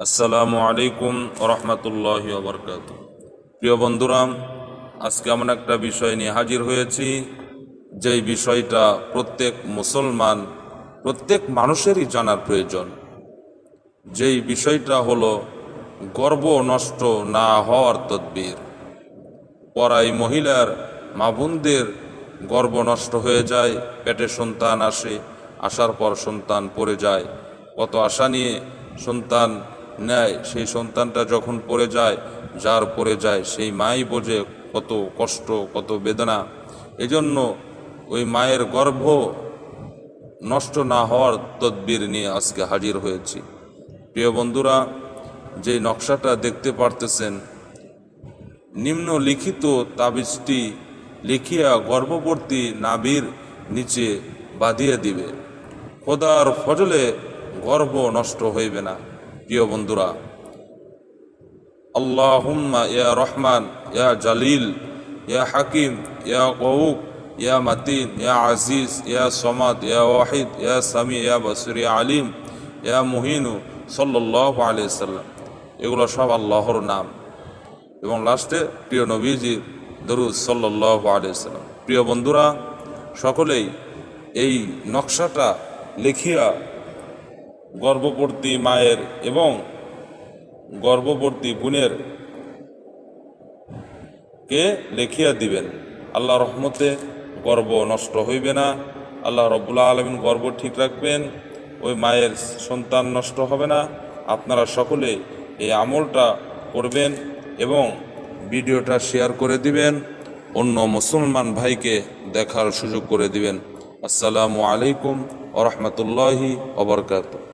আসসালামু আলাইকুম রহমতুল্লাহ বরকাত প্রিয় বন্ধুরাম আজকে এমন একটা বিষয় নিয়ে হাজির হয়েছি, যেই বিষয়টা প্রত্যেক মুসলমান, প্রত্যেক মানুষেরই জানার প্রয়োজন। যেই বিষয়টা হলো, গর্ব নষ্ট না হওয়ার তদ্বির। পরাই মহিলার মা বোনদের গর্ব নষ্ট হয়ে যায়, পেটে সন্তান আসে, আসার পর সন্তান পড়ে যায়। কত আশা নিয়ে সন্তান নেয় সেই সন্তানটা যখন পড়ে যায়, যার পড়ে যায় সেই মাই বোঝে কত কষ্ট, কত বেদনা। এজন্য ওই মায়ের গর্ভ নষ্ট না হওয়ার তদবির নিয়ে আজকে হাজির হয়েছি। প্রিয় বন্ধুরা, যে নকশাটা দেখতে পারতেছেন, নিম্নলিখিত তাবিজটি লিখিয়া গর্ভবর্তী নাবির নিচে বাঁধিয়ে দিবে। খোদার ফজলে গর্ভ নষ্ট হইবে না। প্রিয় বন্ধুরা, আল্লাহুম্মা ইয়া রহমান, ইয়া জালিল, ইয়া হাকিম, ইয়া কৌক ইয়া মাতিন, ইয়া আজিজ, ইয়া সমাদ, ইয়া ওয়াহিদ, ইয়া সামি, ইয়া বসির, ইয়া আলিম, ইয়া মুহিনু সাল্লাহ আলিয়া সাল্লাম। এগুলো সব আল্লাহর নাম। এবং লাস্টে প্রিয় নবীজির দরুদ সাল্লাহ আলিয়াল্লাম প্রিয় বন্ধুরা, সকলেই এই নকশাটা লিখিয়া গর্ভবর্তী মায়ের এবং গর্ভবর্তী বোনের কে লেখিয়া দিবেন। আল্লাহ রহমতে গর্ব নষ্ট হইবে না। আল্লাহ রব্বুল্লাহ আলমিন গর্ব ঠিক রাখবেন। ওই মায়ের সন্তান নষ্ট হবে না। আপনারা সকলে এই আমলটা করবেন এবং ভিডিওটা শেয়ার করে দিবেন। অন্য মুসলমান ভাইকে দেখার সুযোগ করে দিবেন। আসসালামু আলাইকুম ওরহমতুল্লাহি ওবরকাত